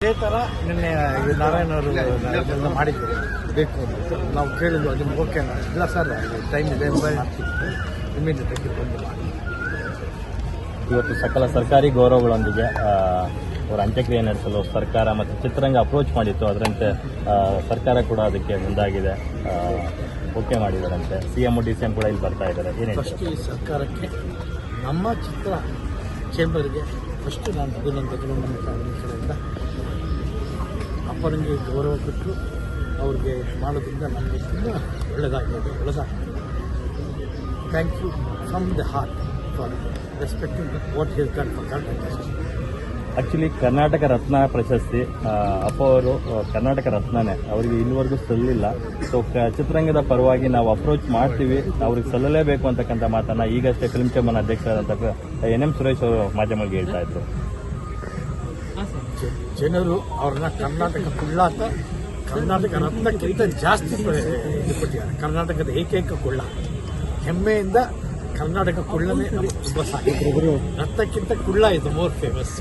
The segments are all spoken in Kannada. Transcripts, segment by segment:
ಇದೇ ಥರ ನಿನ್ನೆ ನಾರಾಯಣ ಅವರು ಮಾಡಿದ್ರು. ಬೇಕು ಅಂತ. ನಾವು ಕೇಳಿದ್ವು ನಿಮ್ಗೆ ಓಕೆನಾ ಇಲ್ಲ ಸರ್ ಟೈಮ್ ಇದೆ ಇಮಿಡಿಯೇಟ್ ಆಗಿ ಬಂದು ಇವತ್ತು ಸಕಲ ಸರ್ಕಾರಿ ಗೌರವಗಳೊಂದಿಗೆ ಆ, ಅವರ ಅಂತ್ಯಕ್ರಿಯೆ ನಡೆಸಲು ಸರ್ಕಾರ ಮತ್ತು ಚಿತ್ರರಂಗ ಅಪ್ರೋಚ್ ಮಾಡಿತ್ತು. ಅದರಂತೆ ಸರ್ಕಾರ ಕೂಡ ಅದಕ್ಕೆ ಮುಂದಾಗಿದೆ. Okay ಮಾಡಿದಾರಂತೆ. C M D C M ಕೂಡ ಇಲ್ಲಿ ಬರ್ತಾ ಇದ್ದಾರೆ. ಏನು ಫಸ್ಟ್ ಈ ಸರ್ಕಾರಕ್ಕೆ ನಮ್ಮ ಚಿತ್ರ ಚೇಂಬರ್ಗೆ ಫಸ್ಟ್ ನಾನು ಅಭಿನಂದನೆಗಳು ನಮ್ಮ ಕಡೆಯಿಂದ ಅಪ್ಪನಿಗೆ ಗೌರವ ಕೊಟ್ಟು ಅವ್ರಿಗೆ ಮಾಡೋದ್ರಿಂದ ನಮಗೆ ತುಂಬ ಒಳ್ಳೆಯದಾಗ್ತದೆ ಒಳ್ಳೆದಾಗ್ತದೆ thank you from the heart for respecting what he'll done for Karnataka actually Karnataka Ratna ಪ್ರಶಸ್ತಿ ಅಪ್ಪ ಅವರು ಕರ್ನಾಟಕ ರತ್ನನೇ ಅವರಿಗೆ ಇಲ್ಲಿವರೆಗೂ ಸಲ್ಲಿಲ್ಲ. ಸೊ ಚಿತ್ರರಂಗದ ಪರವಾಗಿ ನಾವು ಅಪ್ರೋಚ್ ಮಾಡ್ತೀವಿ. ಅವ್ರಿಗೆ ಸಲ್ಲಲೇಬೇಕು ಅಂತಕ್ಕಂಥ ಮಾತನ್ನ ಈಗಷ್ಟೇ ಫಿಲ್ಮ್ ಚೇಂಬರ್ ಅಧ್ಯಕ್ಷರಾದಂಥ ಎನ್ ಎಂ ಸುರೇಶ್ ಅವರು ಮಾಧ್ಯಮಗಳಿಗೆ ಹೇಳ್ತಾ ಇದ್ರು. ಜನರು ಅವ್ರನ್ನ ಕರ್ನಾಟಕ ಕುಳ್ಳಾಟ, ಕರ್ನಾಟಕ ರತ್ನಕ್ಕಿಂತ ಜಾಸ್ತಿ ಕರ್ನಾಟಕದ ಏಕೈಕ ಕುಳ್ಳ. ಹೆಮ್ಮೆಯಿಂದ ಕರ್ನಾಟಕ ಕುಳ್ಳನೇ ತುಂಬ ಸಾಕು. ರತ್ನಕ್ಕಿಂತ ಕುಳ್ಳ ಇದು ಮೋರ್ ಫೇಮಸ್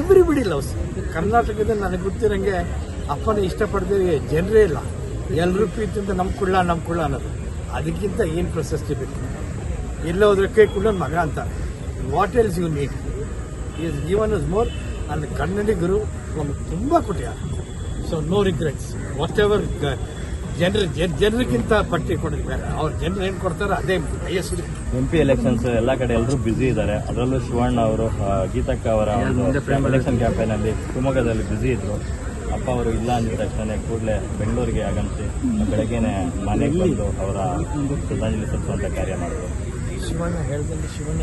ಎವ್ರಿಬಡಿ ಲವ್ಸ್ ಕರ್ನಾಟಕದ ನನಗೆ ಗೊತ್ತಿರಂಗೆ ಅಪ್ಪನ ಇಷ್ಟಪಡದೆ ಜನರೇ ಇಲ್ಲ. ಎಲ್ಲರೂ ಪ್ರೀತಿಯಿಂದ ನಮ್ಮ ಕುಳ್ಳ ನಮ್ಮ ಕುಳ್ಳ ಅನ್ನೋದು. ಅದಕ್ಕಿಂತ ಏನು ಪ್ರಶಸ್ತಿ ಬೇಕು? ಎಲ್ಲೋದ್ರೆ ಕೈ ಕುಳ್ಳನ ಮಗ ಅಂತ what else you need is given is more and ಕನ್ನಡಿಗರು ನಮ್ಗೆ ತುಂಬ ಕೊಟ್ಟಿದ್ದಾರೆ so no regrets whatever ಜನರ ಜನರಿಗಿಂತ ಪಟ್ಟಿ ಕೊಡಿದ್ದಾರೆ ಅವ್ರು ಜನರು ಏನು ಕೊಡ್ತಾರೋ ಅದೇ ಹೈಯೆಸ್ಟ್ ಎಂ ಪಿ ಎಲೆಕ್ಷನ್ಸ್ ಎಲ್ಲ ಕಡೆ ಎಲ್ಲರೂ ಬ್ಯುಸಿ ಇದ್ದಾರೆ. ಅದರಲ್ಲೂ ಶಿವಣ್ಣ ಅವರು ಗೀತಕ್ಕ ಅವರ ಎಲೆಕ್ಷನ್ ಕ್ಯಾಂಪೇನ್ ಅಲ್ಲಿ ಶಿವಮೊಗ್ಗದಲ್ಲಿ ಬ್ಯುಸಿ ಇದ್ರು. ಅಪ್ಪ ಅವರು ಇಲ್ಲ ಅಂದಿದ ತಕ್ಷಣ ಕೂಡಲೇ ಬೆಂಗಳೂರಿಗೆ ಆಗಮಿಸಿ ಬೆಳಗ್ಗೆನೆ ಮನೆಗೆ ಬಂದು ಅವರ ಶ್ರದ್ಧಾಂಜಲಿ ಸಲ್ಲಿಸುವಂತ ಕಾರ್ಯ ಮಾಡಿದ್ರು. ಶಿವಣ್ಣ ಹೇಳಿದಲ್ಲಿ ಶಿವಣ್ಣ